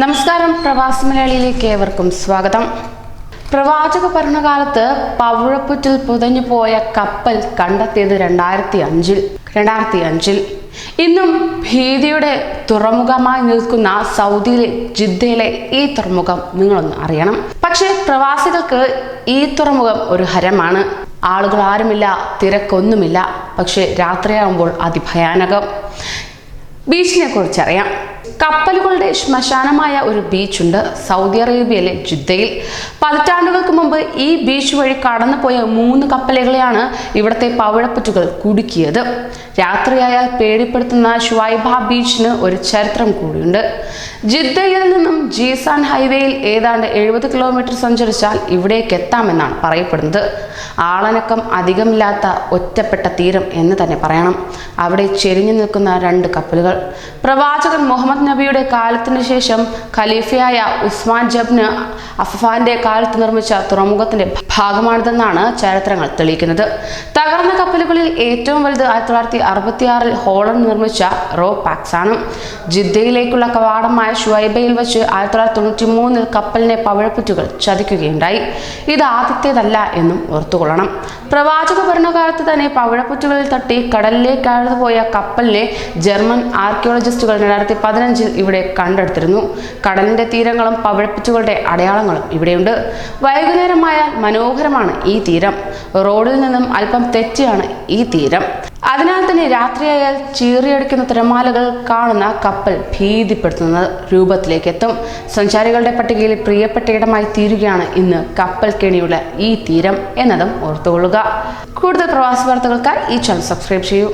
നമസ്കാരം പ്രവാസി മലയാളിയിലേക്ക് ഏവർക്കും സ്വാഗതം. പ്രവാചക ഭരണകാലത്ത് പവിഴപ്പുറ്റിൽ പുതഞ്ഞു പോയ കപ്പൽ കണ്ടെത്തിയത് രണ്ടായിരത്തി അഞ്ചിൽ രണ്ടായിരത്തി അഞ്ചിൽ ഇന്നും ഭീതിയുടെ തുറമുഖമായി നിൽക്കുന്ന സൗദിയിലെ ജിദ്ദയിലെ ഈ തുറമുഖം നിങ്ങളൊന്ന് അറിയണം. പക്ഷേ പ്രവാസികൾക്ക് ഈ തുറമുഖം ഒരു ഹരമാണ്. ആളുകൾ ആരുമില്ല തിരക്കൊന്നുമില്ല. പക്ഷേ രാത്രിയാകുമ്പോൾ അതിഭയാനകം. ബീച്ചിനെ കുറിച്ച് അറിയാം കപ്പലുകളുടെ ശ്മശാനമായ ഒരു ബീച്ചുണ്ട് സൗദി അറേബ്യയിലെ ജിദ്ദയിൽ. പതിറ്റാണ്ടുകൾക്ക് മുമ്പ് ഈ ബീച്ച് വഴി കടന്നുപോയ മൂന്ന് കപ്പലുകളെയാണ് ഇവിടുത്തെ പവിഴപ്പുറ്റുകൾ കുടുക്കിയത്. രാത്രിയായാൽ പേടിപ്പെടുത്തുന്ന ഷുവൈബ ബീച്ചിന് ഒരു ചരിത്രം കൂടിയുണ്ട്. ജിദ്ദയിൽ നിന്നും ജീസാൻ ഹൈവേയിൽ ഏതാണ്ട് എഴുപത് കിലോമീറ്റർ സഞ്ചരിച്ചാൽ ഇവിടേക്ക് എത്താമെന്നാണ് പറയപ്പെടുന്നത്. ആളനക്കം അധികമില്ലാത്ത ഒറ്റപ്പെട്ട തീരം എന്ന് തന്നെ പറയണം. അവിടെ ചെരിഞ്ഞു നിൽക്കുന്ന രണ്ട് കപ്പലുകൾ. പ്രവാചകൻ മുഹമ്മദ് നബിയുടെ കാലത്തിന് ശേഷം ഖലീഫയായ ഉസ്മാൻ ജബ്ന് അഫ്ഫാന്റെ കാലത്ത് നിർമ്മിച്ച തുറമുഖത്തിന്റെ ഭാഗമാണിതെന്നാണ് ചരിത്രങ്ങൾ തെളിയിക്കുന്നത്. തകർന്ന കപ്പലുകളിൽ ഏറ്റവും വലുത് ആയിരത്തി തൊള്ളായിരത്തി അറുപത്തിയാറിൽ ഹോളണ്ട് നിർമ്മിച്ച റോ പാക്സ് ആണ് ജിദ്ദയിലേക്കുള്ള കവാടമായ ഷുവൈബയിൽ വെച്ച് ആയിരത്തി തൊള്ളായിരത്തി തൊണ്ണൂറ്റി മൂന്നിൽ കപ്പലിനെ പവിഴപ്പുറ്റുകൾ ചതിക്കുകയുണ്ടായി. ഇത് ആദ്യത്തേതല്ല എന്നും ഓർത്തുകൊള്ളണം. പ്രവാചക ഭരണകാലത്ത് തന്നെ പവിഴപ്പുറ്റുകളിൽ തട്ടി കടലിലേക്ക് പോയ കപ്പലിനെ ജർമ്മൻ ആർക്കിയോളജിസ്റ്റുകൾ രണ്ടായിരത്തി പതിനഞ്ചിൽ ഇവിടെ കണ്ടെടുത്തിരുന്നു. കടലിന്റെ തീരങ്ങളും പവിഴപ്പുറ്റുകളുടെ അടയാളങ്ങളും ഇവിടെയുണ്ട്. വൈകുന്നേരമായാൽ മനോഹരമാണ് ഈ തീരം. റോഡിൽ നിന്നും അല്പം തെറ്റിയാണ് ഈ തീരം. അതിനാൽ തന്നെ രാത്രിയായാൽ ചീറിയടിക്കുന്ന തിരമാലകൾ കാണുന്ന കപ്പൽ ഭീതിപ്പെടുത്തുന്ന രൂപത്തിലേക്ക് എത്തും സഞ്ചാരികളുടെ പട്ടികയിൽ പ്രിയപ്പെട്ട ഇടമായി തീരുകയാണ് ഇന്ന് കപ്പൽ കെണിയുള്ള ഈ തീരം എന്നതും ഓർത്തുകൊള്ളുക. കൂടുതൽ പ്രവാസി വാർത്തകൾക്കായി ഈ ചാനൽ സബ്സ്ക്രൈബ് ചെയ്യൂ.